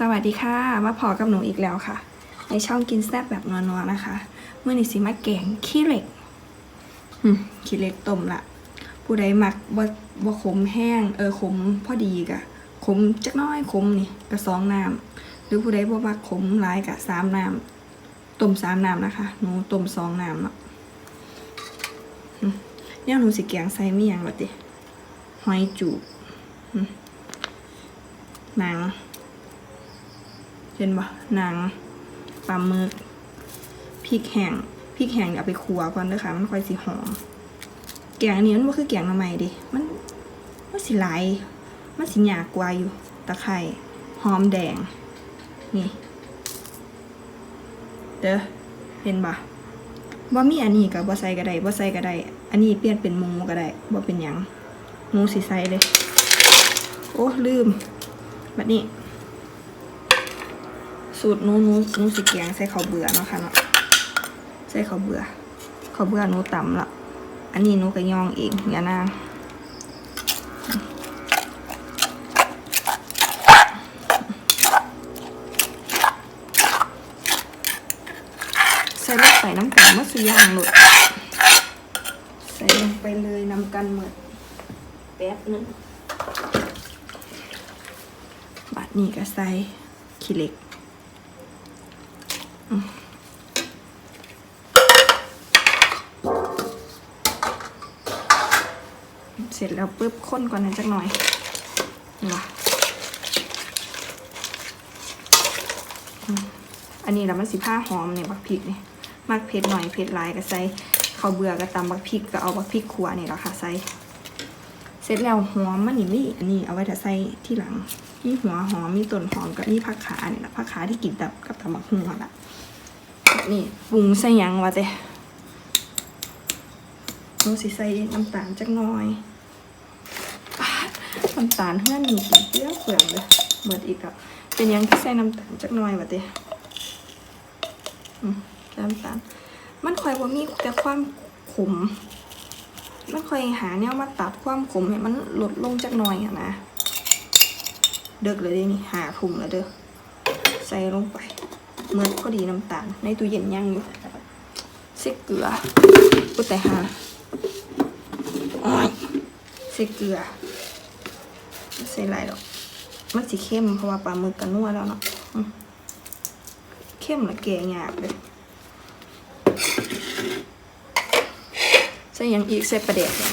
สวัสดีค่ะ มาพอกับหนูอีกแล้วค่ะ ในช่องกินแซ่บแบบนัวๆนะคะ เมื่อนี้สิมาแกงขี้เหล็กขี้เหล็กต้มละ ผู้ใดมักบ่บ่ขมแห้ง เออขมพอดีกะขมจักน้อยขมนี่กะสองน้ำหรือผู้ใดบ่มักขมหลายกะสามน้ำต้มสามน้ำนะคะ หนูต้มสองน้ำเนาะเนี่ยหนูสิแกงใส่เมียงบัดดิหอยจูบหนัง เห็นปะหนังปลาหมึกพริกแห้งพริกแห้งเดี๋ยวเอาไปคั่วก่อนเด้อค่ะ มันค่อยสิหอม แกงนนี้มันบ่คือแกงมาใหม่ดิมันมันสิหลายมันสิหยากกว่าอยู่ ตะไคร้หอมแดง นี่ เด้อเห็นปะบ่มีอันนี้กับบ่ใส่ก็ได้บ่ใส่ก็ได้ อันนี้เปลี่ยนเป็นหมูก็ได้บ่เป็นหยังหมูสิใสเลย โอ้ลืม แบัดนี้ สูตรหนูหนูหนูสิแกงใส่ข้าวเบื่อเนาะค่ะเนาะใส่ข้าวเบื่อข้าวเบื่อหนูตำละอันนี้หนูก็ย่องเองอย่านางใส่ลงไปน้ำกันมะสุยางหลดใส่ลงไปเลยนำกันหมดแป๊บนึงบัดนี้ก็ใส่ขี้เหล็ก เสร็จแล้วปุ๊บข้นก่อนนจักหน่อยนี่ะอันนี้แล้วมันสิผ้าหอมเนี่ยบักพริกเนี่ยมากเผ็ดหน่อยเผ็ดหลายก็ใส่ข้าวเบื่อก็ตำบักพริกก็เอาบักพริกขัวนี่แหละค่ะใส่เสร็จแล้วหอมมันนี่มีอันนี้เอาไว้แต่ใส่ที่หลังมีหัวหอมมีต้นหอมกับมีผักขาเนี่ยละผักขาที่กินกับกับตำบักหุ่งอะละนี่ปรุงใส่ยังวะเจ้หนูสิใส่น้ำตาลจักหน่อย น้ำตาลเพื่อนมีกี่เปรี้ยวเปลืองเลยเบิดอีกอะเป็นยังที่ใส่น้ำตาลจักหน่อยวะเต้น้ำตาลมันคอยว่ามีแต่ความขมมันคอยหาแนวมาตัดความขมให้มันลดลงจักหน่อยอะนะเดิกเลยด้นี่หาถุงแล้วเด้อใส่ลงไปเมื่อพอดีน้ำตาล ในตู้เย็นยังอยู่สกเกลือกูแต่หาโอ้ยเสกเกลือ ใส่ไรหรอกมันสีเข้มเพราะว่าปลาหมึกกันนัวแล้วเนาะเข้มและแกงยากเลยใส่ยังอีกใส่ปลาเด็กเนี่ย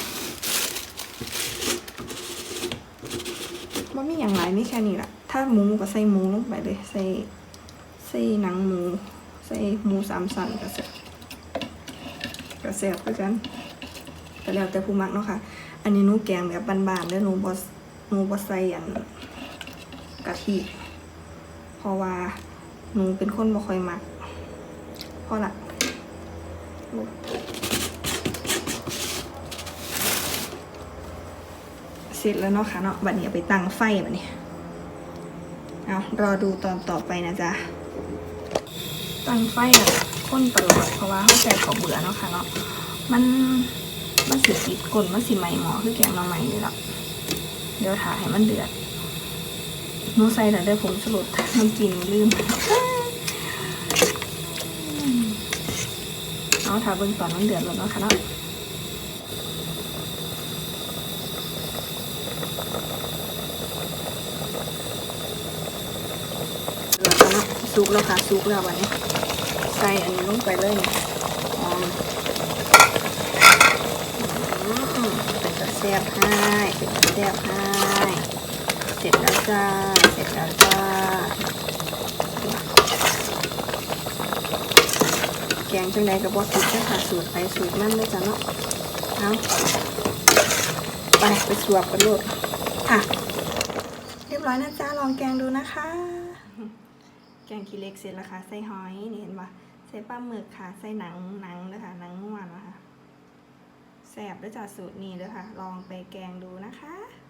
ว่ามีอย่างไรไม่แค่นี้ละถ้าหมูก็ใส่หมูลงไปเลย ใส่ใส่หนังหมู ใส่หมูสามสันก็เสร็จก็เสร็จแล้วยกันแต่แล้วแต่ผู้มักเนาะค่ะ อันนี้นูแกงแบบบานๆเด้อหนูบอห นูบอใส่อันกะทิเพราะว่าหนูเป็นคนบ่ค่อยมักเพราะละเสร็จแล้วเนาะค่ะเนาะบัดนี้เอาไปตั้งไฟบัดนี้เอารอดูตอนต่อไปนะจ๊ะ ตั้งไฟแบบข้นตลอดเพราะว่าเขาใส่ข้าเบื่อเนาะค่ะเนาะมันมันสิติดกลนมันสิไหมหมอคือแกงมาใหม่เลยล่ะ เดี๋ยวถ่ายให้มันเดือดหนูใส่แต่เดี๋ยวผมสรุปน้ำกินลืมเอาถ่ายเบิ่งตอนมันเดือดแล้วนะคะเนาะแล้วก็เนาะซุกแล้วค่ะซุกแล้ววันนี้ ใส่อันนี้ลงไปเลยนี่หอม อืมเป็นกระ แซบให้เป็นกระแซบให้เสร็จแล้วจ้าเสร็จแล้วจ้าแกงจังใดกับบอสูตรแค่ค่ะสูตรไปสูตรนั่นเลยจ้ะเนาะเอาไปไปสวบกันโลดอะเรียบร้อยนะจ้าลองแกงดูนะคะ แกงขี้เล็กเสร็จแล้วค่ะใส่หอยนี่เห็นปะใส่ปลาหมึกค่ะใส่หนังหนังนะคะหนังง่วนนะคะ แสบด้วยจ้ะสูตรนี้เลยค่ะ ลองไปแกงดูนะคะ